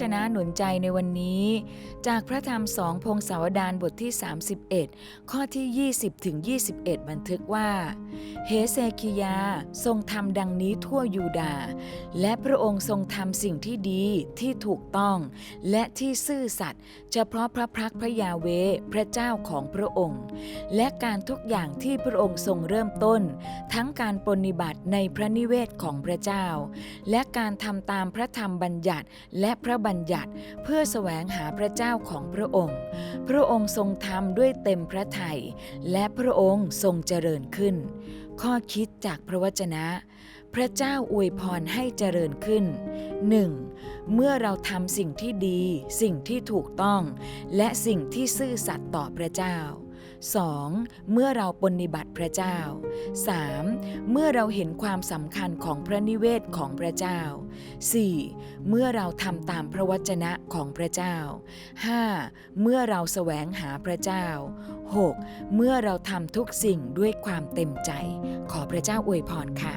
จนะหนุนใจในวันนี้ จากพระธรรมสองพงศาวดารบทที่ 31 ข้อที่ 20ถึง21 บันทึกว่า เฮเซคิยาทรงทำดังนี้ทั่วยูดา และพระองค์ทรงทำสิ่งที่ดีที่ถูกต้อง และที่ซื่อสัตย์เฉพาะพระพักพระยาเวพระเจ้าของพระองค์ และการทุกอย่างที่พระองค์ทรงเริ่มต้น ทั้งการปฏิบัติในพระนิเวศของพระเจ้า และการทำตามพระธรรมบัญญัติและพระบัญญัติ เพื่อแสวงหาพระเจ้าของพระองค์ พระองค์ทรงทำด้วยเต็มพระทัยและพระองค์ทรงเจริญขึ้น ข้อคิดจากพระวจนะ พระเจ้าอวยพรให้เจริญขึ้น 1. เมื่อเราทำสิ่งที่ดี สิ่งที่ถูกต้อง และสิ่งที่ซื่อสัตย์ต่อพระเจ้า 2. เมื่อเราปฏิบัติพระเจ้า 3. เมื่อเราเห็นความสำคัญของพระนิเวศของพระเจ้า 4. เมื่อเราทำตามพระวจนะของพระเจ้า 5. เมื่อเราแสวงหาพระเจ้า 6. เมื่อเราทำทุกสิ่งด้วยความเต็มใจ ขอพระเจ้าอวยพรค่ะ